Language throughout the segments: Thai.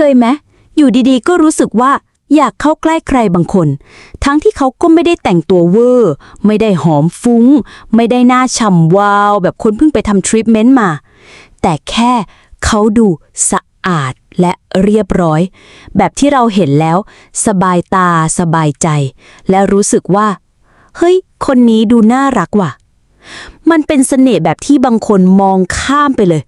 เคยไหมอยู่ดีๆ ก็รู้สึกว่าอยากเข้าใกล้ใครบางคน ทั้งที่เขาก็ไม่ได้แต่งตัวเวอร์ ไม่ได้หอมฟุ้ง ไม่ได้หน้าฉ่ำวาว แบบคนเพิ่งไปทำทรีทเมนต์มา แต่แค่เขาดูสะอาดและเรียบร้อย แบบที่เราเห็นแล้ว สบายตาสบายใจ และรู้สึกว่า เฮ้ย คนนี้ดูน่ารักว่ะ มันเป็นเสน่ห์แบบที่บางคนมองข้ามไปเลย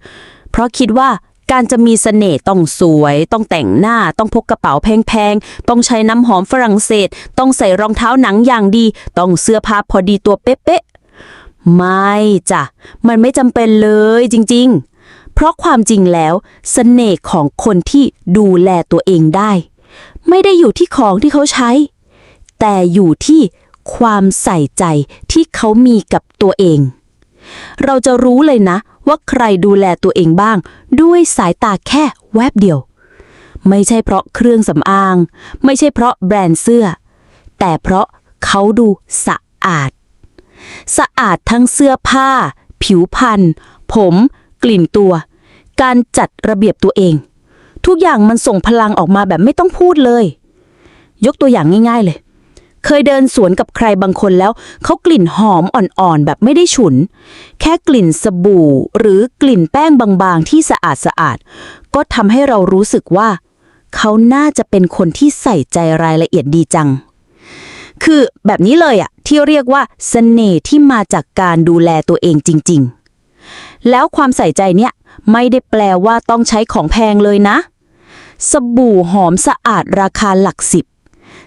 เพราะคิดว่า การจะมีเสน่ห์ต้องสวย ต้องแต่งหน้า ต้องพกกระเป๋าแพงๆ ต้องใช้น้ำหอมฝรั่งเศส ต้องใส่รองเท้าหนังอย่างดี ต้องเสื้อผ้าพอดีตัวเป๊ะๆ ไม่จ้ะ มันไม่จำเป็นเลยจริงๆ เพราะความจริงแล้วเสน่ห์ของคนที่ดูแลตัวเองได้ ไม่ได้อยู่ที่ของที่เขาใช้ แต่อยู่ที่ความใส่ใจที่เขามีกับตัวเอง เราจะรู้เลยนะ ว่าใครดูแลตัวเองบ้าง ด้วยสายตาแค่แวบเดียว ไม่ใช่เพราะเครื่องสำอาง ไม่ใช่เพราะแบรนด์เสื้อ แต่เพราะเขาดูสะอาด สะอาดทั้งเสื้อผ้า ผิวพรรณผม กลิ่นตัว การจัดระเบียบตัวเอง ทุกอย่างมันส่งพลังออกมาแบบไม่ต้องพูดเลย ยกตัวอย่างง่าย ๆเลย เคยเดินสวนกับใครบางคนแล้วเขากลิ่นหอมอ่อนๆ แบบไม่ได้ฉุน แค่กลิ่นสบู่หรือกลิ่นแป้งบางๆ ที่สะอาดสะอาดๆก็ทำให้เรารู้สึกว่า เขาน่าจะเป็นคนที่ใส่ใจรายละเอียดดีจัง คือแบบนี้เลยอะที่เรียกว่าเสน่ห์ที่มาจากการดูแลตัวเองจริง ๆ แล้วความใส่ใจเนี่ยไม่ได้แปลว่าต้องใช้ของแพงเลยนะ สบู่หอมสะอาดราคาหลักสิบ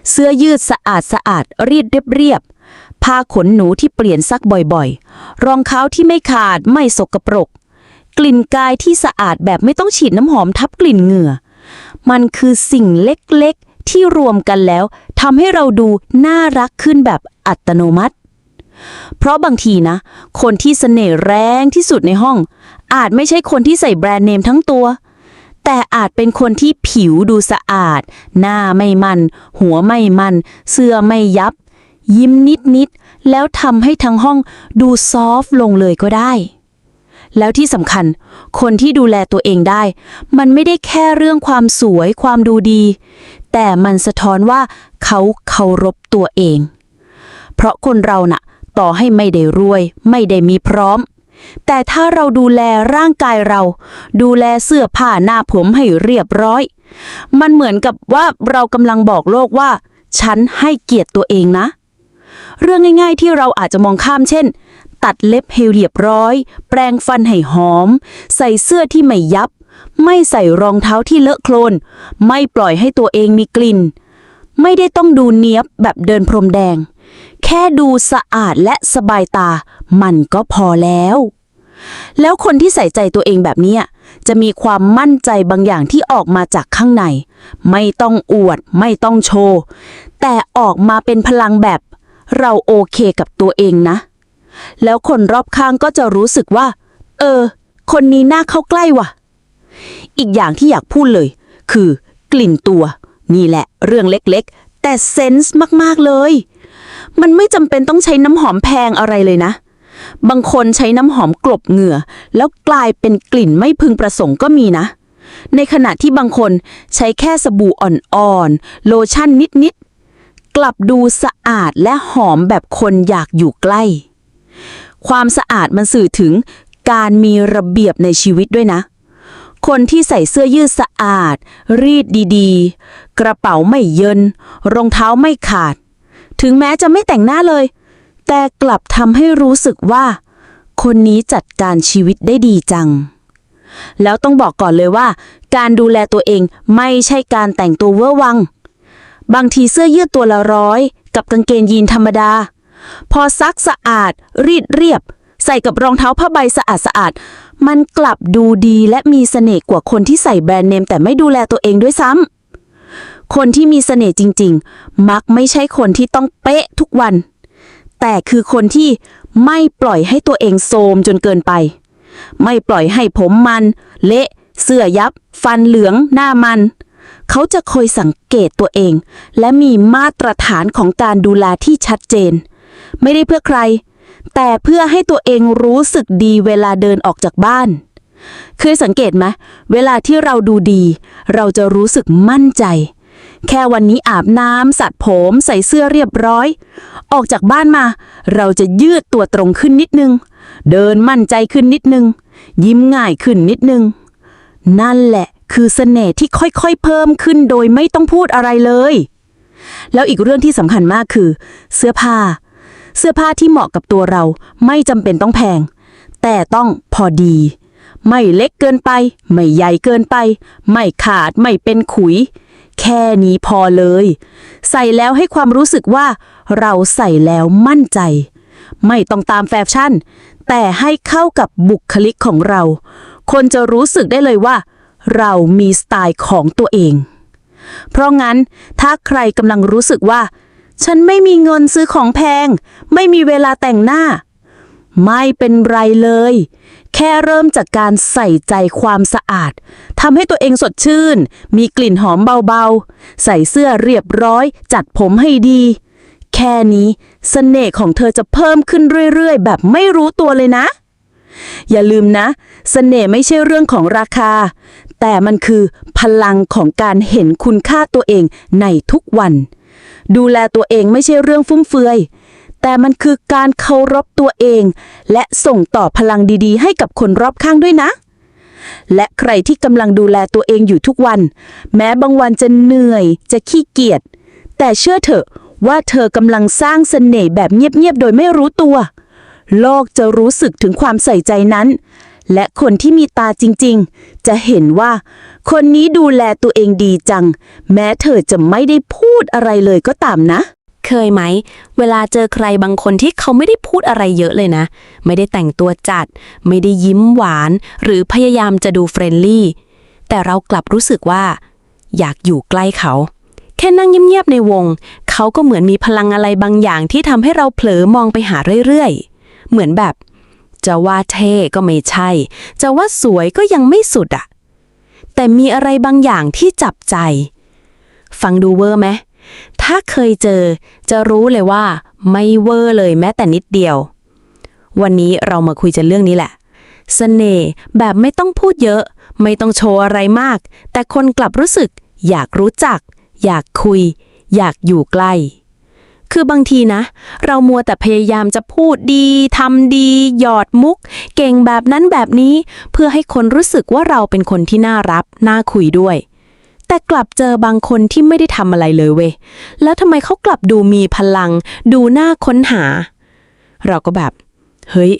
เสื้อยืดสะอาดสะอาดรีดเรียบๆผ้าขนหนูที่เปลี่ยนซักบ่อยๆ รองเท้าที่ไม่ขาดไม่สกปรก กลิ่นกายที่สะอาดแบบไม่ต้องฉีดน้ำหอมทับกลิ่นเหงื่อ มันคือสิ่งเล็กๆที่รวมกันแล้วทำให้เราดูน่ารักขึ้นแบบอัตโนมัติ เพราะบางทีนะ คนที่เสน่ห์แรงที่สุดในห้อง อาจไม่ใช่คนที่ใส่แบรนด์เนมทั้งตัว แต่อาจเป็นคนที่ผิวดูสะอาด หน้าไม่มัน หัวไม่มัน เสื้อไม่ยับ ยิ้มนิดนิดๆแล้วทำให้ทั้งห้องดูซอฟต์ลงเลยก็ได้ แล้วที่สำคัญ คนที่ดูแลตัวเองได้ มันไม่ได้แค่เรื่องความสวยความดูดี แต่มันสะท้อนว่าเขาเคารพตัวเอง เพราะคนเราน่ะ ต่อให้ไม่ได้รวย ไม่ได้มีพร้อม แต่ถ้าเราดูแลร่างกายเรา ดูแลเสื้อผ้าหน้าผมให้เรียบร้อย มันเหมือนกับว่าเรากำลังบอกโลกว่า ฉันให้เกียรติตัวเองนะ เรื่องง่าย ๆ ที่เราอาจจะมองข้ามเช่น ตัดเล็บให้เรียบร้อย แปรงฟันให้หอม ใส่เสื้อที่ไม่ยับ ไม่ใส่รองเท้าที่เลอะโคลน ไม่ปล่อยให้ตัวเองมีกลิ่น ไม่ได้ต้องดูเนี้ยบแบบเดินพรมแดง แค่ดูสะอาดและสบายตา มันก็พอแล้ว แล้วคนที่ใส่ใจตัวเองแบบนี้จะมีความมั่นใจบางอย่างที่ออกมาจากข้างใน ไม่ต้องอวด ไม่ต้องโชว์ แต่ออกมาเป็นพลังแบบ เราโอเคกับตัวเองนะ แล้วคนรอบข้างก็จะรู้สึกว่า เออ คนนี้น่าเข้าใกล้ว่ะ อีกอย่างที่อยากพูดเลย คือกลิ่นตัว นี่แหละเรื่องเล็กๆ แต่เซนส์มากๆเลย มันไม่จำเป็นต้องใช้น้ำหอมแพงอะไรเลยนะ บางคนใช้น้ำหอมกลบเหงื่อ แล้วกลายเป็นกลิ่นไม่พึงประสงค์ก็มีนะ ในขณะที่บางคนใช้แค่สบู่อ่อนๆ โลชั่นนิดๆ กลับดูสะอาดและหอมแบบคนอยากอยู่ใกล้ ความสะอาดมันสื่อถึงการมีระเบียบในชีวิตด้วยนะคนที่ใส่เสื้อยืดสะอาด รีดดีๆ กระเป๋าไม่เยิน รองเท้าไม่ขาด ถึงแม้จะไม่แต่งหน้าเลย แต่กลับทำให้รู้สึกว่า คนนี้จัดการชีวิตได้ดีจัง แล้วต้องบอกก่อนเลยว่า การดูแลตัวเองไม่ใช่การแต่งตัวเวอร์วัง บางทีเสื้อยืดตัวละร้อย กับกางเกงยีนธรรมดา พอซักสะอาด รีดเรียบ ใส่กับรองเท้าผ้าใบสะอาดสะอาดๆมันกลับดูดีและมีเสน่ห์กว่าคนที่ใส่แบรนด์เนมแต่ไม่ดูแลตัวเองด้วยซ้ำ คนที่มีเสน่ห์จริง ๆ มักไม่ใช่คนที่ต้องเป๊ะทุกวัน แต่คือคนที่ไม่ปล่อยให้ตัวเองโทรมจนเกินไป ไม่ปล่อยให้ผมมัน เละ เสื้อยับ ฟันเหลือง หน้ามัน เขาจะคอยสังเกตตัวเอง และมีมาตรฐานของการดูแลที่ชัดเจน ไม่ได้เพื่อใคร แต่เพื่อให้ตัวเองรู้สึกดีเวลาเดินออกจากบ้านเคยสังเกตไหมเวลาที่เราดูดี เราจะรู้สึกมั่นใจ แค่วันนี้อาบน้ำสัดผมใส่เสื้อเรียบร้อย ออกจากบ้านมา เราจะยืดตัวตรงขึ้นนิดนึง เดินมั่นใจขึ้นนิดนึง ยิ้มง่ายขึ้นนิดนึง นั่นแหละคือเสน่ห์ที่ค่อยๆเพิ่มขึ้นโดยไม่ต้องพูดอะไรเลย แล้วอีกเรื่องที่สำคัญมากคือ เสื้อผ้า เสื้อผ้าที่เหมาะกับตัวเราไม่จำเป็นต้องแพง แต่ต้องพอดี ไม่เล็กเกินไป ไม่ใหญ่เกินไป ไม่ขาดไม่เป็นขุย แค่นี้พอเลย ใส่แล้วให้ความรู้สึกว่า เราใส่แล้วมั่นใจ ไม่ต้องตามแฟชั่น แต่ให้เข้ากับบุคลิกของเรา คนจะรู้สึกได้เลยว่า เรามีสไตล์ของตัวเอง เพราะงั้นถ้าใครกำลังรู้สึกว่า ฉันไม่มีเงินซื้อของแพง ไม่มีเวลาแต่งหน้า ไม่เป็นไรเลย แค่เริ่มจากการใส่ใจความสะอาดทำให้ตัวเองสดชื่น มีกลิ่นหอมเบาๆ ใส่เสื้อเรียบร้อย จัดผมให้ดี แค่นี้เสน่ห์ของเธอจะเพิ่มขึ้นเรื่อยๆ แบบไม่รู้ตัวเลยนะ อย่าลืมนะเสน่ห์ไม่ใช่เรื่องของราคา แต่มันคือพลังของการเห็นคุณค่าตัวเองในทุกวัน ดูแลตัวเองไม่ใช่เรื่องฟุ่มเฟือย แต่มันคือการเคารพตัวเอง และส่งต่อพลังดีๆ ให้กับคนรอบข้างด้วยนะ และใครที่กำลังดูแลตัวเองอยู่ทุกวัน แม้บางวันจะเหนื่อย จะขี้เกียจ แต่เชื่อเถอะว่าเธอกำลังสร้างเสน่ห์แบบเงียบๆ โดยไม่รู้ตัว โลกจะรู้สึกถึงความใส่ใจนั้น และคนที่มีตาจริงๆ จะเห็นว่า คนนี้ดูแลตัวเองดีจัง แม้เธอจะไม่ได้พูดอะไรเลยก็ตามนะ เคยไหม เวลาเจอใครบางคนที่เขาไม่ได้พูดอะไรเยอะเลยนะ ไม่ได้แต่งตัวจัด ไม่ได้ยิ้มหวาน หรือพยายามจะดูเฟรนลี่ แต่เรากลับรู้สึกว่า อยากอยู่ใกล้เขา แค่นั่งเงียบๆในวง เขาก็เหมือนมีพลังอะไรบางอย่างที่ทำให้เราเผลอมองไปหาเรื่อยๆ เหมือนแบบ จะว่าเท่ก็ไม่ใช่ จะว่าสวยก็ยังไม่สุดอะแต่มีอะไรบางอย่างที่จับใจ ฟังดูเวอร์ไหม ถ้าเคยเจอจะรู้เลยว่าไม่เวอร์เลยแม้แต่นิดเดียว วันนี้เรามาคุยกันเรื่องนี้แหละเสน่ห์แบบไม่ต้องพูดเยอะ ไม่ต้องโชว์อะไรมาก แต่คนกลับรู้สึก อยากรู้จัก อยากคุย อยากอยู่ใกล้ คือบางทีนะ เรามัวแต่พยายามจะพูดดีทำดี หยอดมุก เก่งแบบนั้นแบบนี้ เพื่อให้คนรู้สึกว่าเราเป็นคนที่น่ารับ น่าคุยด้วย แต่กลับเจอบางคนที่ไม่ได้ทำอะไรเลยเว้ยแล้วทำไมเขากลับดูมีพลัง ดูน่าค้นหา เราก็แบบ เฮ้ย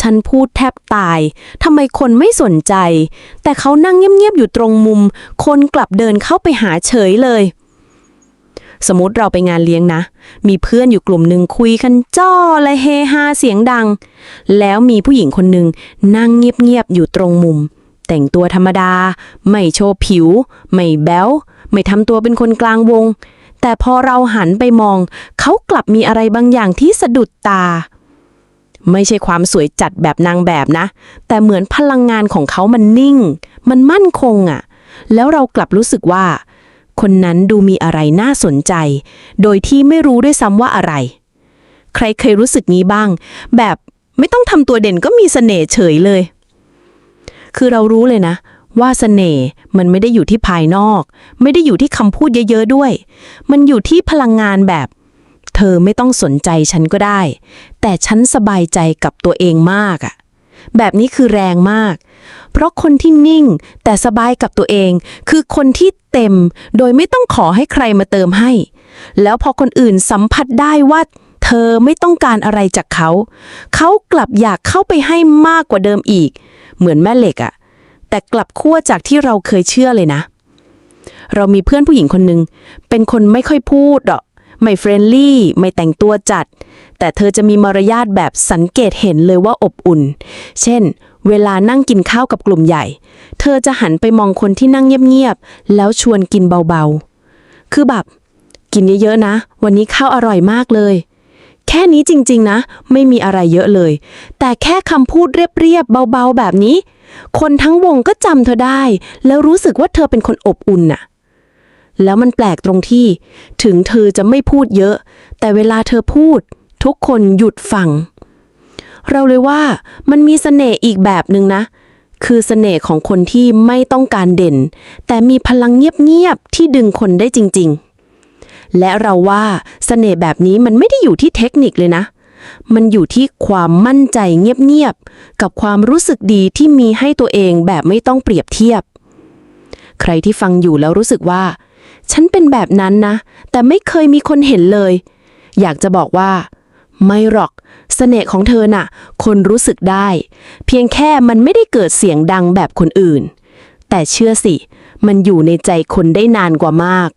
ฉันพูดแทบตายทำไมคนไม่สนใจ แต่เขานั่งเงียบๆอยู่ตรงมุม คนกลับเดินเข้าไปหาเฉยเลยสมมติเราไปงานเลี้ยงนะ มีเพื่อนอยู่กลุ่มหนึ่งคุยกันจ้อและเฮฮาเสียงดัง แล้วมีผู้หญิงคนหนึ่งนั่งเงียบๆอยู่ตรงมุม แต่งตัวธรรมดา ไม่โชว์ผิว ไม่แบ้ว ไม่ทำตัวเป็นคนกลางวง แต่พอเราหันไปมอง เขากลับมีอะไรบางอย่างที่สะดุดตา ไม่ใช่ความสวยจัดแบบนางแบบนะ แต่เหมือนพลังงานของเขามันนิ่ง มันมั่นคงอะ่ะ แล้วเรากลับรู้สึกว่า คนนั้นดูมีอะไรน่าสนใจ โดยที่ไม่รู้ด้วยซ้ำว่าอะไร ใครเคยรู้สึกนี้บ้าง แบบไม่ต้องทำตัวเด่นก็มีเสน่ห์เฉยเลย คือเรารู้เลยนะ ว่าเสน่ห์มันไม่ได้อยู่ที่ภายนอก ไม่ได้อยู่ที่คำพูดเยอะ ๆ ด้วย มันอยู่ที่พลังงานแบบ เธอไม่ต้องสนใจฉันก็ได้ แต่ฉันสบายใจกับตัวเองมากอะแบบนี้คือแรงมาก เพราะคนที่นิ่งแต่สบายกับตัวเอง คือคนที่เต็ม โดยไม่ต้องขอให้ใครมาเติมให้ แล้วพอคนอื่นสัมผัสได้ว่าเธอไม่ต้องการอะไรจากเขา เขากลับอยากเข้าไปให้มากกว่าเดิมอีก เหมือนแม่เหล็กอะแต่กลับขั้วจากที่เราเคยเชื่อเลยนะ เรามีเพื่อนผู้หญิงคนหนึ่งเป็นคนไม่ค่อยพูดหรอกไม่เฟรนลี่ ไม่แต่งตัวจัด แต่เธอจะมีมารยาทแบบสังเกตเห็นเลยว่าอบอุ่น เช่น เวลานั่งกินข้าวกับกลุ่มใหญ่ เธอจะหันไปมองคนที่นั่งเงียบๆ แล้วชวนกินเบาๆ คือแบบ กินเยอะๆนะ วันนี้ข้าวอร่อยมากเลย แค่นี้จริง ๆ นะ ไม่มีอะไรเยอะเลย แต่แค่คำพูดเรียบ ๆ เบา ๆ แบบนี้ คนทั้งวงก็จำเธอได้ แล้วรู้สึกว่าเธอเป็นคนอบอุ่นน่ะ แล้วมันแปลกตรงที่ ถึงเธอจะไม่พูดเยอะ แต่เวลาเธอพูด ทุกคนหยุดฟัง เราเลยว่ามันมีเสน่ห์อีกแบบหนึ่งนะ คือเสน่ห์ของคนที่ไม่ต้องการเด่น แต่มีพลังเงียบ ๆ ที่ดึงคนได้จริง ๆ และเราว่าเสน่ห์แบบนี้มันไม่ได้อยู่ที่เทคนิคเลยนะ มันอยู่ที่ความมั่นใจเงียบๆ กับความรู้สึกดีที่มีให้ตัวเองแบบไม่ต้องเปรียบเทียบ ใครที่ฟังอยู่แล้วรู้สึกว่า ฉันเป็นแบบนั้นนะ แต่ไม่เคยมีคนเห็นเลย อยากจะบอกว่า ไม่หรอกเสน่ห์ของเธอน่ะ คนรู้สึกได้ เพียงแค่มันไม่ได้เกิดเสียงดังแบบคนอื่น แต่เชื่อสิ มันอยู่ในใจคนได้นานกว่ามาก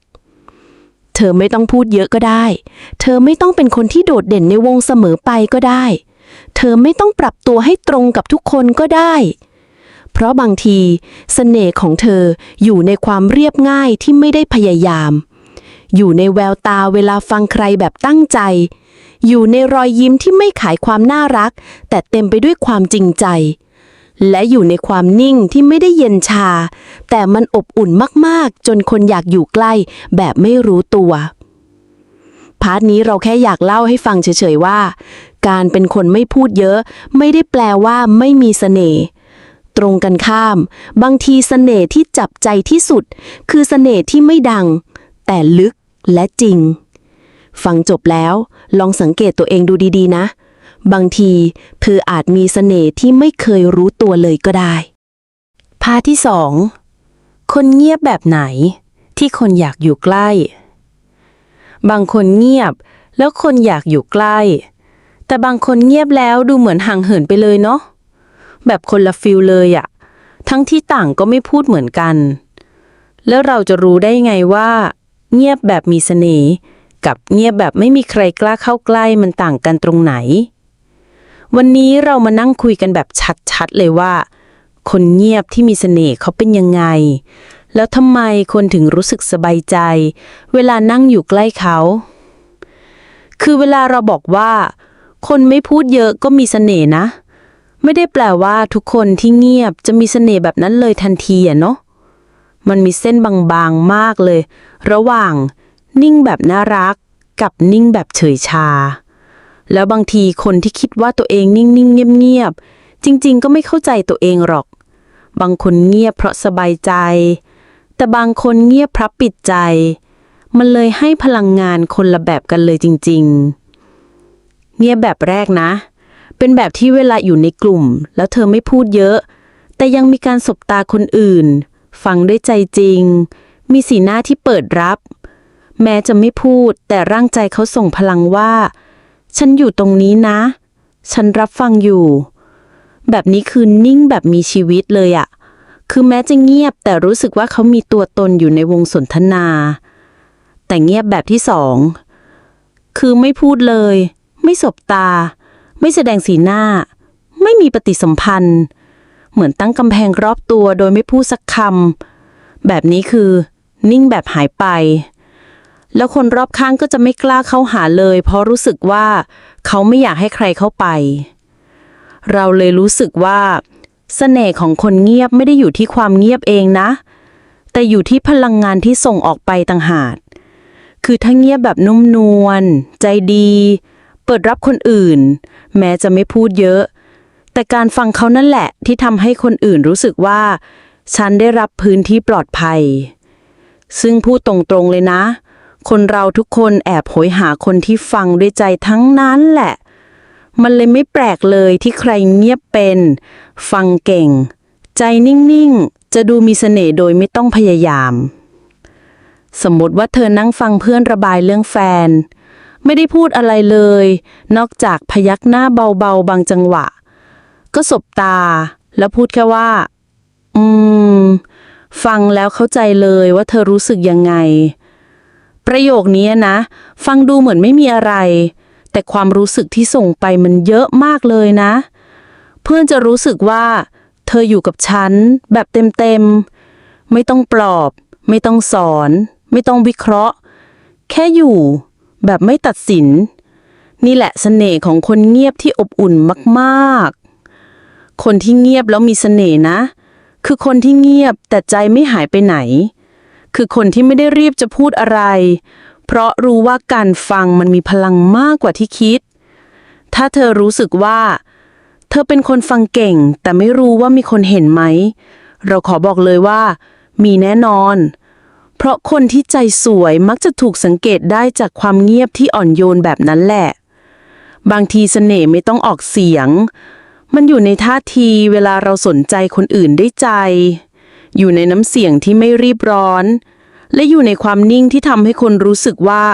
เธอไม่ต้องพูดเยอะก็ได้ เธอไม่ต้องเป็นคนที่โดดเด่นในวงเสมอไปก็ได้ เธอไม่ต้องปรับตัวให้ตรงกับทุกคนก็ได้ เพราะบางทีเสน่ห์ของเธออยู่ในความเรียบง่ายที่ไม่ได้พยายาม อยู่ในแววตาเวลาฟังใครแบบตั้งใจ อยู่ในรอยยิ้มที่ไม่ขายความน่ารัก แต่เต็มไปด้วยความจริงใจ และอยู่ในความนิ่งที่ไม่ได้เย็นชา แต่มันอบอุ่นมากๆ จนคนอยากอยู่ใกล้แบบไม่รู้ตัว พาร์ทนี้เราแค่อยากเล่าให้ฟังเฉยๆว่า การเป็นคนไม่พูดเยอะ ไม่ได้แปลว่าไม่มีเสน่ห์ตรงกันข้าม บางทีเสน่ห์ที่จับใจที่สุด คือเสน่ห์ที่ไม่ดัง แต่ลึกและจริง ฟังจบแล้ว ลองสังเกตตัวเองดูดีๆ นะ บางทีเธออาจมีเสน่ห์ที่ไม่เคยรู้ตัวเลยก็ได้ พาที่สองคนเงียบแบบไหน ที่คนอยากอยู่ใกล้ บางคนเงียบแล้วคนอยากอยู่ใกล้ แต่บางคนเงียบแล้วดูเหมือนห่างเหินไปเลยเนาะแบบคนละฟิลเลยอะทั้งที่ต่างก็ไม่พูดเหมือนกัน แล้วเราจะรู้ได้ไงว่า เงียบแบบมีเสน่ห์กับเงียบแบบไม่มีใครกล้าเข้าใกล้มันต่างกันตรงไหน วันนี้เรามานั่งคุยกันแบบชัดๆเลยว่า คนเงียบที่มีเสน่ห์เขาเป็นยังไง แล้วทำไมคนถึงรู้สึกสบายใจ เวลานั่งอยู่ใกล้เขา คือเวลาเราบอกว่า คนไม่พูดเยอะก็มีเสน่ห์นะ ไม่ได้แปลว่าทุกคนที่เงียบจะมีเสน่ห์แบบนั้นเลยทันทีอะเนาะมันมีเส้นบางๆมากเลย ระหว่างนิ่งแบบน่ารักกับนิ่งแบบเฉยชา แล้วบางทีคนที่คิดว่าตัวเองนิ่งๆ เงียบๆ จริงๆ ก็ไม่เข้าใจตัวเองหรอก บางคนเงียบเพราะสบายใจ แต่บางคนเงียบเพราะปิดใจ มันเลยให้พลังงานคนละแบบกันเลยจริง ๆ เงียบแบบแรกนะ เป็นแบบที่เวลาอยู่ในกลุ่ม แล้วเธอไม่พูดเยอะ แต่ยังมีการสบตาคนอื่น ฟังด้วยใจจริง มีสีหน้าที่เปิดรับ แม้จะไม่พูดแต่ร่างใจเขาส่งพลังว่า ฉันอยู่ตรงนี้นะ ฉันรับฟังอยู่ แบบนี้คือนิ่งแบบมีชีวิตเลยอะคือแม้จะเงียบแต่รู้สึกว่าเขามีตัวตนอยู่ในวงสนทนา แต่เงียบแบบที่สอง คือไม่พูดเลย ไม่สบตา ไม่แสดงสีหน้า ไม่มีปฏิสัมพันธ์ เหมือนตั้งกำแพงรอบตัวโดยไม่พูดสักคำแบบนี้คือ นิ่งแบบหายไป แล้วคนรอบข้างก็จะไม่กล้าเข้าหาเลย เพราะรู้สึกว่าเขาไม่อยากให้ใครเข้าไป เราเลยรู้สึกว่าเสน่ห์ของคนเงียบไม่ได้อยู่ที่ความเงียบเองนะ แต่อยู่ที่พลังงานที่ส่งออกไปต่างหาก คือถ้าเงียบแบบนุ่มนวลใจดี เปิดรับคนอื่น แม้จะไม่พูดเยอะ แต่การฟังเขานั่นแหละที่ทำให้คนอื่นรู้สึกว่า ฉันได้รับพื้นที่ปลอดภัย ซึ่งพูดตรงๆเลยนะ คนเราทุกคนแอบโหยหาคนที่ฟังด้วยใจทั้งนั้นแหละ มันเลยไม่แปลกเลยที่ใครเงียบเป็น ฟังเก่ง ใจนิ่ง ๆ จะดูมีเสน่ห์โดยไม่ต้องพยายาม สมมติว่าเธอนั่งฟังเพื่อนระบายเรื่องแฟน ไม่ได้พูดอะไรเลย นอกจากพยักหน้าเบา ๆ บางจังหวะ ก็สบตา แล้วพูดแค่ว่า อืม ฟังแล้วเข้าใจเลยว่าเธอรู้สึกยังไง ประโยคนี้นะ ฟังดูเหมือนไม่มีอะไร แต่ความรู้สึกที่ส่งไปมันเยอะมากเลยนะ เพื่อนจะรู้สึกว่า เธออยู่กับฉัน แบบเต็มๆ ไม่ต้องปลอบ ไม่ต้องสอน ไม่ต้องวิเคราะห์ แค่อยู่ แบบไม่ตัดสิน นี่แหละเสน่ห์ของคนเงียบที่อบอุ่นมากๆ คนที่เงียบแล้วมีเสน่ห์นะ คือคนที่เงียบแต่ใจไม่หายไปไหน คือคนที่ไม่ได้รีบจะพูดอะไร เพราะรู้ว่าการฟังมันมีพลังมากกว่าที่คิด ถ้าเธอรู้สึกว่า เธอเป็นคนฟังเก่ง แต่ไม่รู้ว่ามีคนเห็นไหม เราขอบอกเลยว่า มีแน่นอน เพราะคนที่ใจสวยมักจะถูกสังเกตได้จากความเงียบที่อ่อนโยนแบบนั้นแหละ บางทีเสน่ห์ไม่ต้องออกเสียง มันอยู่ในท่าทีเวลาเราสนใจคนอื่นได้ใจ อยู่ในน้ำเสียงที่ไม่รีบร้อน และอยู่ในความนิ่งที่ทำให้คนรู้สึกว่า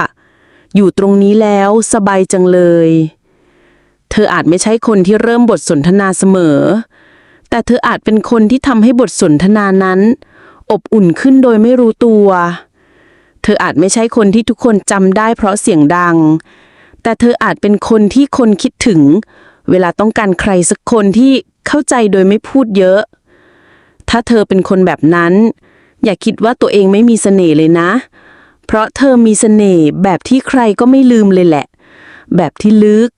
อยู่ตรงนี้แล้วสบายจังเลย เธออาจไม่ใช่คนที่เริ่มบทสนทนาเสมอ แต่เธออาจเป็นคนที่ทำให้บทสนทนานั้น อบอุ่นขึ้นโดยไม่รู้ตัว เธออาจไม่ใช่คนที่ทุกคนจำได้เพราะเสียงดัง แต่เธออาจเป็นคนที่คนคิดถึง เวลาต้องการใครสักคนที่เข้าใจโดยไม่พูดเยอะ ถ้าเธอเป็นคนแบบนั้น อย่าคิดว่าตัวเองไม่มีเสน่ห์เลยนะ เพราะเธอมีเสน่ห์แบบที่ใครก็ไม่ลืมเลยแหละ แบบที่ลึก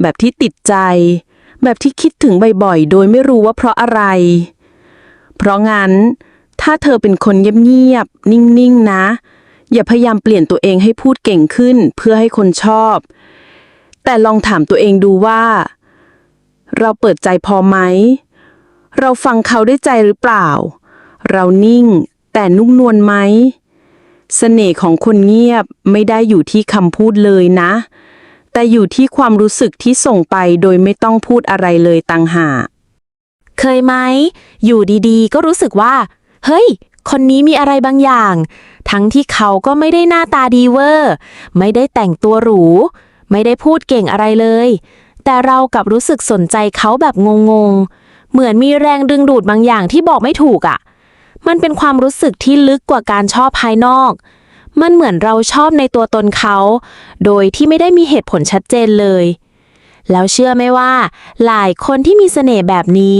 แบบที่ติดใจ แบบที่คิดถึงบ่อยๆ โดยไม่รู้ว่าเพราะอะไร เพราะงั้น ถ้าเธอเป็นคนเงียบๆ นิ่งๆ นะ อย่าพยายามเปลี่ยนตัวเองให้พูดเก่งขึ้นเพื่อให้คนชอบ แต่ลองถามตัวเองดูว่า เราเปิดใจพอไหม เราฟังเขาได้ใจหรือเปล่า เรานิ่ง แต่นุ่มนวลไหมเสน่ห์ของคนเงียบไม่ได้อยู่ที่คำพูดเลยนะ แต่อยู่ที่ความรู้สึกที่ส่งไปโดยไม่ต้องพูดอะไรเลยต่างหากเคยไหม อยู่ดีๆ ก็รู้สึกว่า เฮ้ย คนนี้มีอะไรบางอย่าง ทั้งที่เขาก็ไม่ได้หน้าตาดีเวอร์ ไม่ได้แต่งตัวหรู ไม่ได้พูดเก่งอะไรเลย แต่เรากลับรู้สึกสนใจเขาแบบงงๆ เหมือนมีแรงดึงดูดบางอย่างที่บอกไม่ถูกอะ่ะ มันเป็นความรู้สึกที่ลึกกว่าการชอบภายนอก มันเหมือนเราชอบในตัวตนเขา โดยที่ไม่ได้มีเหตุผลชัดเจนเลย แล้วเชื่อไหมว่า หลายคนที่มีเสน่ห์แบบนี้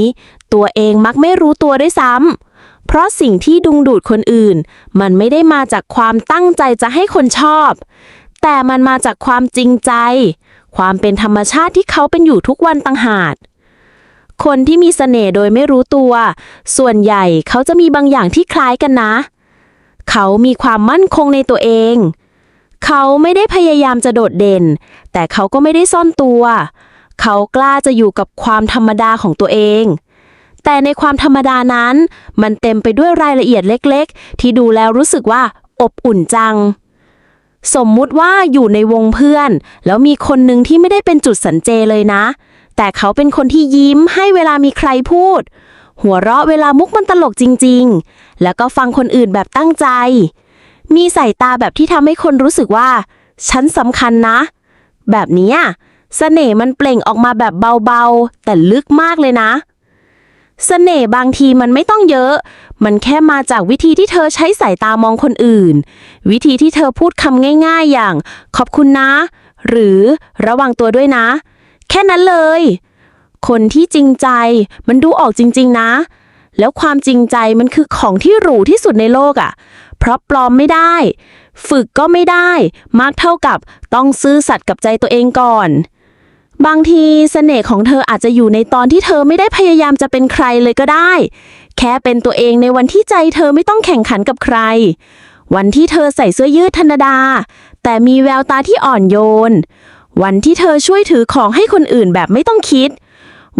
ตัวเองมักไม่รู้ตัวด้วยซ้ำ เพราะสิ่งที่ดึงดูดคนอื่น มันไม่ได้มาจากความตั้งใจจะให้คนชอบ แต่มันมาจากความจริงใจ ความเป็นธรรมชาติที่เขาเป็นอยู่ทุกวันต่างหาก คนที่มีเสน่ห์โดยไม่รู้ตัว ส่วนใหญ่เขาจะมีบางอย่างที่คล้ายกันนะ เขามีความมั่นคงในตัวเอง เขาไม่ได้พยายามจะโดดเด่น แต่เขาก็ไม่ได้ซ่อนตัว เขากล้าจะอยู่กับความธรรมดาของตัวเอง แต่ในความธรรมดานั้น มันเต็มไปด้วยรายละเอียดเล็กๆ ที่ดูแล้วรู้สึกว่าอบอุ่นจังสมมุติว่าอยู่ในวงเพื่อน แล้วมีคนหนึ่งที่ไม่ได้เป็นจุดสันเจเลยนะ แต่เขาเป็นคนที่ยิ้มให้เวลามีใครพูด หัวเราะเวลามุกมันตลกจริง ๆ แล้วก็ฟังคนอื่นแบบตั้งใจ มีสายตาแบบที่ทำให้คนรู้สึกว่า ฉันสำคัญนะ แบบนี้เสน่ห์มันเปล่งออกมาแบบเบาๆ แต่ลึกมากเลยนะเสน่ห์บางทีมันไม่ต้องเยอะ มันแค่มาจากวิธีที่เธอใช้สายตามองคนอื่น วิธีที่เธอพูดคำง่าย ๆ อย่าง ขอบคุณนะ หรือระวังตัวด้วยนะ แค่นั้นเลย คนที่จริงใจมันดูออกจริง ๆ นะ แล้วความจริงใจมันคือของที่หรูที่สุดในโลกอะ่ะ เพราะปลอมไม่ได้ ฝึกก็ไม่ได้ มากเท่ากับต้องซื่อสัตย์กับใจตัวเองก่อน บางทีเสน่ห์ของเธออาจจะอยู่ในตอนที่เธอไม่ได้พยายามจะเป็นใครเลยก็ได้ แค่เป็นตัวเองในวันที่ใจเธอไม่ต้องแข่งขันกับใคร วันที่เธอใส่เสื้อยืดธรรมดา แต่มีแววตาที่อ่อนโยน วันที่เธอช่วยถือของให้คนอื่นแบบไม่ต้องคิด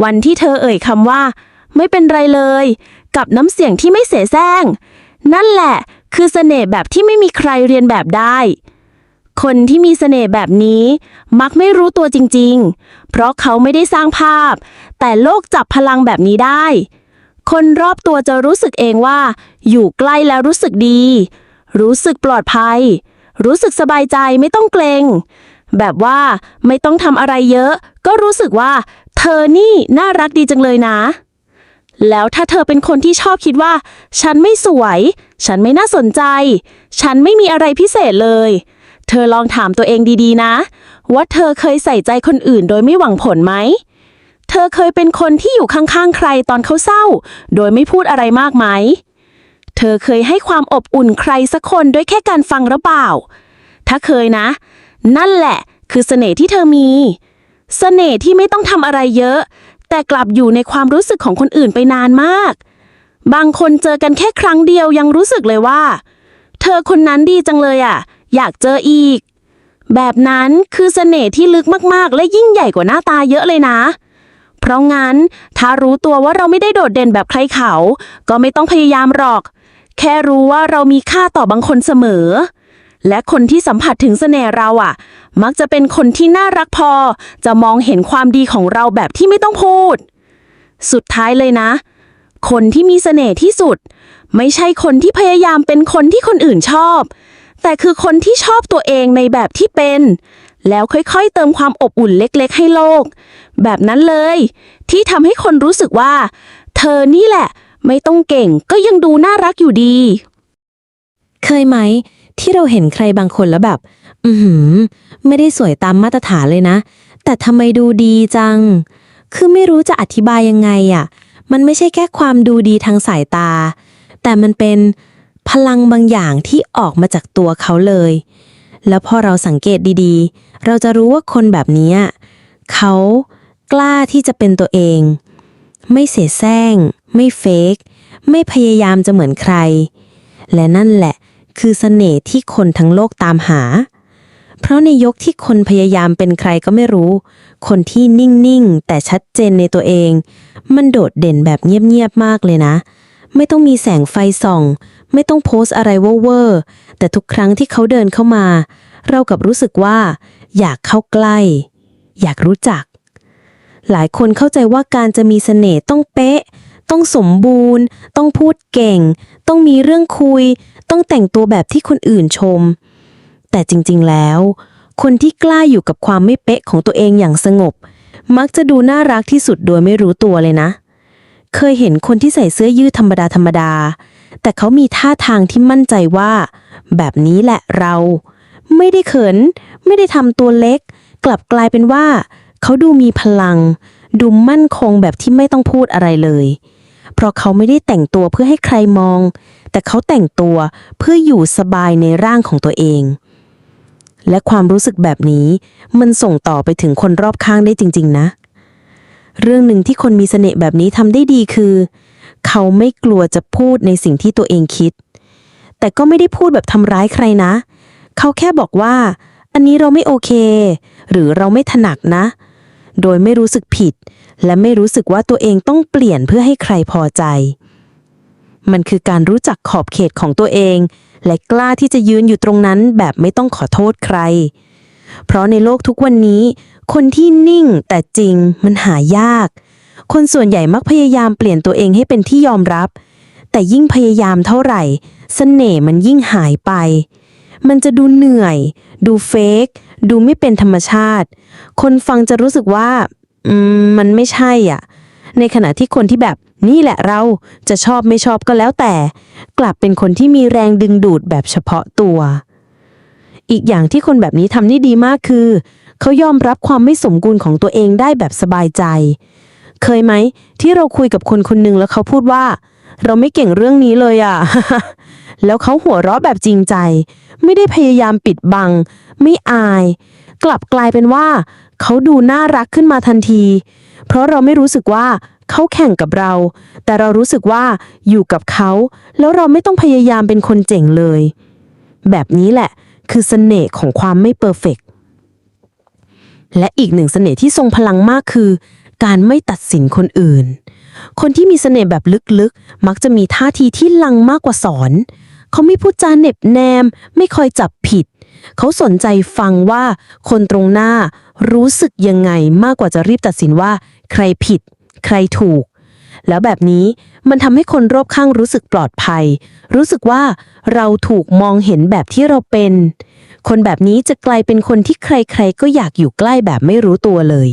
วันที่เธอเอ่ยคำว่า ไม่เป็นไรเลย กับน้ำเสียงที่ไม่เสแสร้ง นั่นแหละ คือเสน่ห์แบบที่ไม่มีใครเรียนแบบได้ คนที่มีเสน่ห์แบบนี้ มักไม่รู้ตัวจริง ๆ เพราะเขาไม่ได้สร้างภาพ แต่โลกจับพลังแบบนี้ได้ คนรอบตัวจะรู้สึกเองว่า อยู่ใกล้แล้วรู้สึกดี รู้สึกปลอดภัย รู้สึกสบายใจไม่ต้องเกรง แบบว่าไม่ต้องทำอะไรเยอะ ก็รู้สึกว่า เธอนี่น่ารักดีจังเลยนะ แล้วถ้าเธอเป็นคนที่ชอบคิดว่า ฉันไม่สวย ฉันไม่น่าสนใจ ฉันไม่มีอะไรพิเศษเลย เธอลองถามตัวเองดีๆนะ ว่าเธอเคยใส่ใจคนอื่นโดยไม่หวังผลไหมเธอเคยเป็นคนที่อยู่ข้างๆ ใครตอนเขาเศร้า โดยไม่พูดอะไรมากไหม เธอเคยให้ความอบอุ่นใครสักคนด้วยแค่การฟังหรือเปล่า ถ้าเคยนะ นั่นแหละ คือเสน่ห์ที่เธอมี เสน่ห์ที่ไม่ต้องทำอะไรเยอะ แต่กลับอยู่ในความรู้สึกของคนอื่นไปนานมาก บางคนเจอกันแค่ครั้งเดียวยังรู้สึกเลยว่า เธอคนนั้นดีจังเลยอะ อยากเจออีก แบบนั้นคือเสน่ห์ที่ลึกมากๆ และยิ่งใหญ่กว่าหน้าตาเยอะเลยนะ เพราะงั้นถ้ารู้ตัวว่าเราไม่ได้โดดเด่นแบบใครเขา ก็ไม่ต้องพยายามหรอก แค่รู้ว่าเรามีค่าต่อบางคนเสมอ และคนที่สัมผัสถึงเสน่ห์เราอะ มักจะเป็นคนที่น่ารักพอ จะมองเห็นความดีของเราแบบที่ไม่ต้องพูด สุดท้ายเลยนะ คนที่มีเสน่ห์ที่สุด ไม่ใช่คนที่พยายามเป็นคนที่คนอื่นชอบ แต่คือคนที่ชอบตัวเองในแบบที่เป็น แล้วค่อยๆ เติมความอบอุ่นเล็กๆ ให้โลก แบบนั้นเลย ที่ทำให้คนรู้สึกว่า เธอนี่แหละ ไม่ต้องเก่งก็ยังดูน่ารักอยู่ดี เคยไหม ที่เราเห็นใครบางคนแล้วแบบ อือหือไม่ได้สวยตามมาตรฐานเลยนะ แต่ทำไมดูดีจัง คือไม่รู้จะอธิบายยังไงอะ่ะ มันไม่ใช่แค่ความดูดีทางสายตา แต่มันเป็นพลังบางอย่างที่ออกมาจากตัวเขาเลย แล้วพอเราสังเกตดีๆ เราจะรู้ว่าคนแบบนี้เขากล้าที่จะเป็นตัวเอง ไม่เสแสร้ง ไม่เฟกไม่พยายามจะเหมือนใคร และนั่นแหละ คือเสน่ห์ที่คนทั้งโลกตามหา เพราะในยกที่คนพยายามเป็นใครก็ไม่รู้ คนที่นิ่งๆ แต่ชัดเจนในตัวเอง มันโดดเด่นแบบเงียบๆ มากเลยนะ ไม่ต้องมีแสงไฟส่อง ไม่ต้องโพสอะไรเวอร์ๆ แต่ทุกครั้งที่เขาเดินเข้ามา เรากับรู้สึกว่า อยากเข้าใกล้ อยากรู้จัก หลายคนเข้าใจว่าการจะมีเสน่ห์ต้องเป๊ะต้องสมบูรณ์ ต้องพูดเก่ง ต้องมีเรื่องคุย ต้องแต่งตัวแบบที่คนอื่นชม แต่จริงๆแล้ว คนที่กล้าอยู่กับความไม่เป๊ะของตัวเองอย่างสงบ มักจะดูน่ารักที่สุดโดยไม่รู้ตัวเลยนะ เคยเห็นคนที่ใส่เสื้อยืดธรรมดาธรรมดา แต่เขามีท่าทางที่มั่นใจว่า แบบนี้แหละเรา ไม่ได้เขิน ไม่ได้ทำตัวเล็ก กลับกลายเป็นว่า เขาดูมีพลัง ดูมั่นคงแบบที่ไม่ต้องพูดอะไรเลย เพราะเขาไม่ได้แต่งตัวเพื่อให้ใครมอง แต่เขาแต่งตัวเพื่ออยู่สบายในร่างของตัวเอง และความรู้สึกแบบนี้มันส่งต่อไปถึงคนรอบข้างได้จริง ๆ นะ เรื่องหนึ่งที่คนมีเสน่ห์แบบนี้ทำได้ดีคือ เขาไม่กลัวจะพูดในสิ่งที่ตัวเองคิด แต่ก็ไม่ได้พูดแบบทำร้ายใครนะ เขาแค่บอกว่า อันนี้เราไม่โอเค หรือเราไม่ถนัดนะ โดยไม่รู้สึกผิด และไม่รู้สึกว่าตัวเองต้องเปลี่ยนเพื่อให้ใครพอใจ มันคือการรู้จักขอบเขตของตัวเอง และกล้าที่จะยืนอยู่ตรงนั้นแบบไม่ต้องขอโทษใคร เพราะในโลกทุกวันนี้ คนที่นิ่งแต่จริงมันหายาก คนส่วนใหญ่มักพยายามเปลี่ยนตัวเองให้เป็นที่ยอมรับ แต่ยิ่งพยายามเท่าไหร่เสน่ห์มันยิ่งหายไป มันจะดูเหนื่อย ดูเฟกดูไม่เป็นธรรมชาติ คนฟังจะรู้สึกว่า อืม มันไม่ใช่อะ ในขณะที่คนที่แบบ นี่แหละเราจะชอบไม่ชอบก็แล้วแต่ กลับเป็นคนที่มีแรงดึงดูดแบบเฉพาะตัว อีกอย่างที่คนแบบนี้ทำได้ดีมากคือ เขายอมรับความไม่สมบูรณ์ของตัวเองได้แบบสบายใจ เคยไหม ที่เราคุยกับคนคนหนึ่งแล้วเขาพูดว่า เราไม่เก่งเรื่องนี้เลยอะ แล้วเขาหัวเราะแบบจริงใจ ไม่ได้พยายามปิดบัง ไม่อาย กลับกลายเป็นว่า เขาดูน่ารักขึ้นมาทันที เพราะเราไม่รู้สึกว่า เขาแข่งกับเรา แต่เรารู้สึกว่าอยู่กับเขา แล้วเราไม่ต้องพยายามเป็นคนเจ๋งเลย แบบนี้แหละ คือเสน่ห์ของความไม่เพอร์เฟกต์และอีกหนึ่งเสน่ห์ที่ทรงพลังมากคือ การไม่ตัดสินคนอื่น คนที่มีเสน่ห์แบบลึกๆ มักจะมีท่าทีที่ลังมากกว่าสอน เขาไม่พูดจาเน็บแนม ไม่คอยจับผิด เขาสนใจฟังว่าคนตรงหน้ารู้สึกยังไงมากกว่าจะรีบตัดสินว่าใครผิด ใครถูก แล้วแบบนี้มันทำให้คนรอบข้างรู้สึกปลอดภัย รู้สึกว่าเราถูกมองเห็นแบบที่เราเป็น คนแบบนี้จะกลายเป็นคนที่ใครๆ ก็อยากอยู่ใกล้แบบไม่รู้ตัวเลย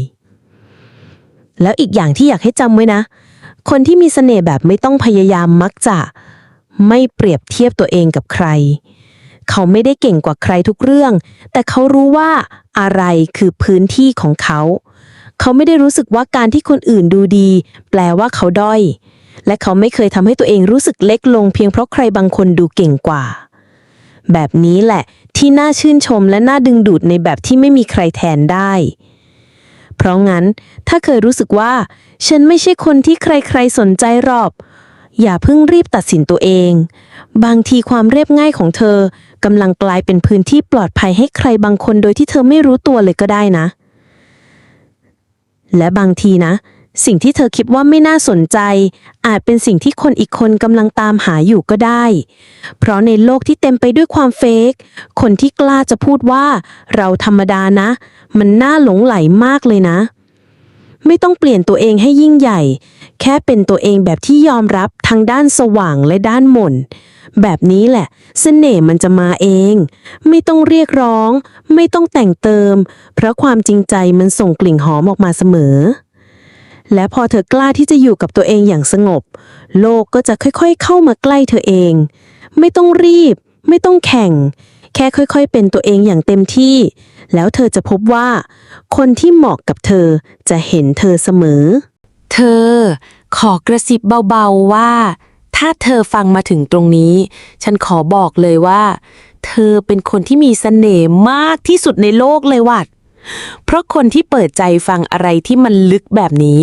แล้วอีกอย่างที่อยากให้จำไว้นะ คนที่มีเสน่ห์แบบไม่ต้องพยายามมักจะไม่เปรียบเทียบตัวเองกับใคร เขาไม่ได้เก่งกว่าใครทุกเรื่อง แต่เขารู้ว่าอะไรคือพื้นที่ของเขา เขาไม่ได้รู้สึกว่าการที่คนอื่นดูดี แปลว่าเขาด้อย และเขาไม่เคยทำให้ตัวเองรู้สึกเล็กลงเพียงเพราะใครบางคนดูเก่งกว่า แบบนี้แหละที่น่าชื่นชมและน่าดึงดูดในแบบที่ไม่มีใครแทนได้ เพราะงั้น ถ้าเคยรู้สึกว่า ฉันไม่ใช่คนที่ใครๆสนใจหรอกอย่าเพิ่งรีบตัดสินตัวเอง บางทีความเรียบง่ายของเธอกำลังกลายเป็นพื้นที่ปลอดภัยให้ใครบางคนโดยที่เธอไม่รู้ตัวเลยก็ได้นะ และบางทีนะ สิ่งที่เธอคิดว่าไม่น่าสนใจ อาจเป็นสิ่งที่คนอีกคนกำลังตามหาอยู่ก็ได้ เพราะในโลกที่เต็มไปด้วยความเฟกคนที่กล้าจะพูดว่า เราธรรมดานะ มันน่าหลงไหลมากเลยนะ ไม่ต้องเปลี่ยนตัวเองให้ยิ่งใหญ่ แค่เป็นตัวเองแบบที่ยอมรับทั้งด้านสว่างและด้านหม่น แบบนี้แหละเสน่ห์มันจะมาเอง ไม่ต้องเรียกร้อง ไม่ต้องแต่งเติม เพราะความจริงใจมันส่งกลิ่นหอมออกมาเสมอ และพอเธอกล้าที่จะอยู่กับตัวเองอย่างสงบ โลกก็จะค่อยๆ เข้ามาใกล้เธอเอง ไม่ต้องรีบ ไม่ต้องแข่ง แค่ค่อยๆ เป็นตัวเองอย่างเต็มที่ แล้วเธอจะพบว่า คนที่เหมาะกับเธอจะเห็นเธอเสมอ เธอ ขอกระซิบเบาๆว่า ถ้าเธอฟังมาถึงตรงนี้ ฉันขอบอกเลยว่า เธอเป็นคนที่มีเสน่ห์มากที่สุดในโลกเลยว่ะ เพราะคนที่เปิดใจฟังอะไรที่มันลึกแบบนี้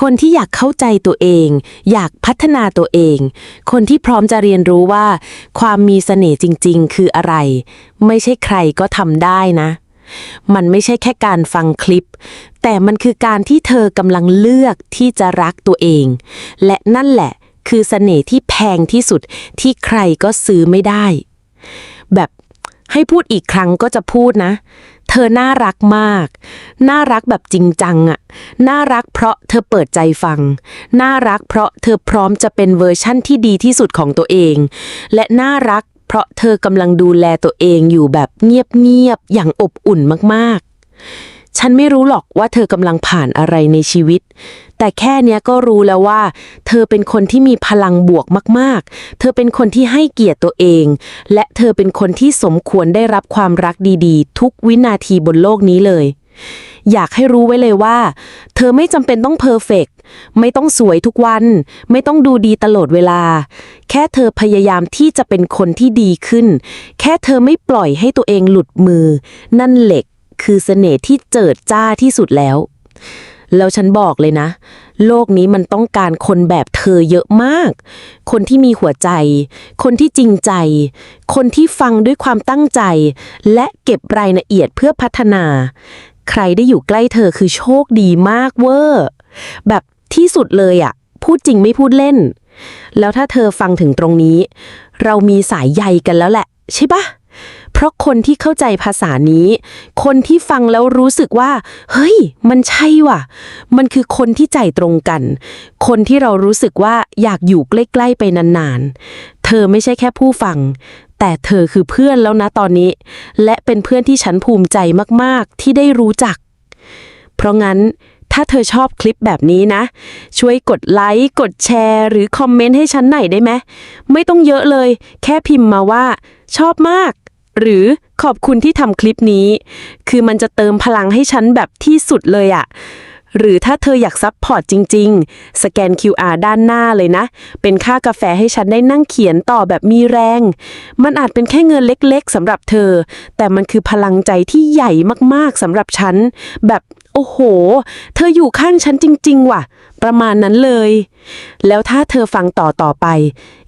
คนที่อยากเข้าใจตัวเอง อยากพัฒนาตัวเอง คนที่พร้อมจะเรียนรู้ว่า ความมีเสน่ห์จริง ๆ คืออะไร ไม่ใช่ใครก็ทำได้นะ มันไม่ใช่แค่การฟังคลิป แต่มันคือการที่เธอกำลังเลือกที่จะรักตัวเอง และนั่นแหละ คือเสน่ห์ที่แพงที่สุดที่ใครก็ซื้อไม่ได้ แบบ ให้พูดอีกครั้งก็จะพูดนะ เธอน่ารักมาก น่ารักแบบจริงจังอะน่ารักเพราะเธอเปิดใจฟัง น่ารักเพราะเธอพร้อมจะเป็นเวอร์ชั่นที่ดีที่สุดของตัวเอง และน่ารักเพราะเธอกำลังดูแลตัวเองอยู่แบบเงียบๆอย่างอบอุ่นมากๆฉันไม่รู้หรอกว่าเธอกำลังผ่านอะไรในชีวิต แต่แค่เนี้ยก็รู้แล้วว่า เธอเป็นคนที่มีพลังบวกมากๆ เธอเป็นคนที่ให้เกียรติตัวเอง และเธอเป็นคนที่สมควรได้รับความรักดีๆ ทุกวินาทีบนโลกนี้เลย อยากให้รู้ไว้เลยว่า เธอไม่จำเป็นต้องเพอร์เฟกไม่ต้องสวยทุกวัน ไม่ต้องดูดีตลอดเวลา แค่เธอพยายามที่จะเป็นคนที่ดีขึ้น แค่เธอไม่ปล่อยให้ตัวเองหลุดมือ นั่นเหล็กคือเสน่ห์ที่เจิดจ้าที่สุดแล้ว แล้วฉันบอกเลยนะ โลกนี้มันต้องการคนแบบเธอเยอะมาก คนที่มีหัวใจ คนที่จริงใจ คนที่ฟังด้วยความตั้งใจ และเก็บรายละเอียดเพื่อพัฒนา ใครได้อยู่ใกล้เธอคือโชคดีมากเวอร์แบบที่สุดเลยอะพูดจริงไม่พูดเล่น แล้วถ้าเธอฟังถึงตรงนี้ เรามีสายใยกันแล้วแหละ ใช่ปะ ราะคนที่เข้าใจภาษานี้ คนที่ฟังแล้วรู้สึกว่า เฮ้ย มันใช่ว่ะ มันคือคนที่ใจตรงกัน คนที่เรารู้สึกว่าอยากอยู่ใกล้ๆไปนานๆ เธอไม่ใช่แค่ผู้ฟัง แต่เธอคือเพื่อนแล้วนะตอนนี้ และเป็นเพื่อนที่ฉันภูมิใจมากๆ ที่ได้รู้จัก เพราะงั้นถ้าเธอชอบคลิปแบบนี้นะ ช่วยกดไลค์ กดแชร์ หรือคอมเมนต์ให้ฉันหน่อยได้ไหม ไม่ต้องเยอะเลย แค่พิมพ์มาว่า ชอบมาก หรือขอบคุณที่ทำคลิปนี้ คือมันจะเติมพลังให้ฉันแบบที่สุดเลยอะหรือถ้าเธออยากซับพอร์ตจริง ๆ สแกน QR ด้านหน้าเลยนะ เป็นค่ากาแฟให้ฉันได้นั่งเขียนต่อแบบมีแรง มันอาจเป็นแค่เงินเล็กๆสำหรับเธอ แต่มันคือพลังใจที่ใหญ่มากๆสำหรับฉัน แบบโอ้โห เธออยู่ข้างฉันจริง ๆ ว่ะ ประมาณนั้นเลย แล้วถ้าเธอฟังต่อต่อไป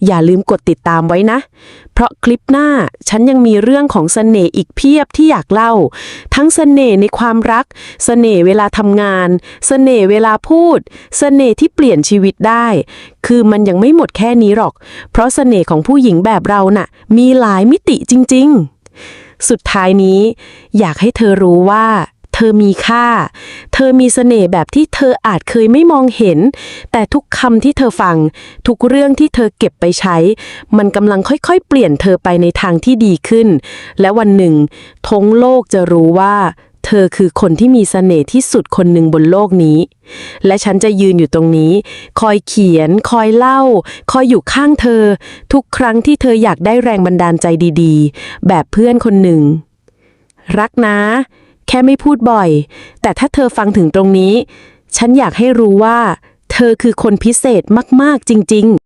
อย่าลืมกดติดตามไว้นะ เพราะคลิปหน้าฉันยังมีเรื่องของเสน่ห์อีกเพียบที่อยากเล่า ทั้งเสน่ห์ในความรักเสน่ห์เวลาทำงานเสน่ห์เวลาพูดเสน่ห์ที่เปลี่ยนชีวิตได้ คือมันยังไม่หมดแค่นี้หรอก เพราะเสน่ห์ของผู้หญิงแบบเราน่ะ มีหลายมิติจริง ๆ สุดท้ายนี้ อยากให้เธอรู้ว่า เธอมีค่า เธอมีเสน่ห์แบบที่เธออาจเคยไม่มองเห็น แต่ทุกคำที่เธอฟัง ทุกเรื่องที่เธอเก็บไปใช้ มันกำลังค่อยๆ เปลี่ยนเธอไปในทางที่ดีขึ้น และวันหนึ่งท้งโลกจะรู้ว่าเธอคือคนที่มีเสน่ห์ที่สุดคนหนึ่งบนโลกนี้ และฉันจะยืนอยู่ตรงนี้ คอยเขียน คอยเล่า คอยอยู่ข้างเธอ ทุกครั้งที่เธออยากได้แรงบันดาลใจดีๆ แบบเพื่อนคนหนึ่ง รักนะ แค่ไม่พูดบ่อย แต่ถ้าเธอฟังถึงตรงนี้ ฉันอยากให้รู้ว่า เธอคือคนพิเศษมาก ๆ จริง ๆ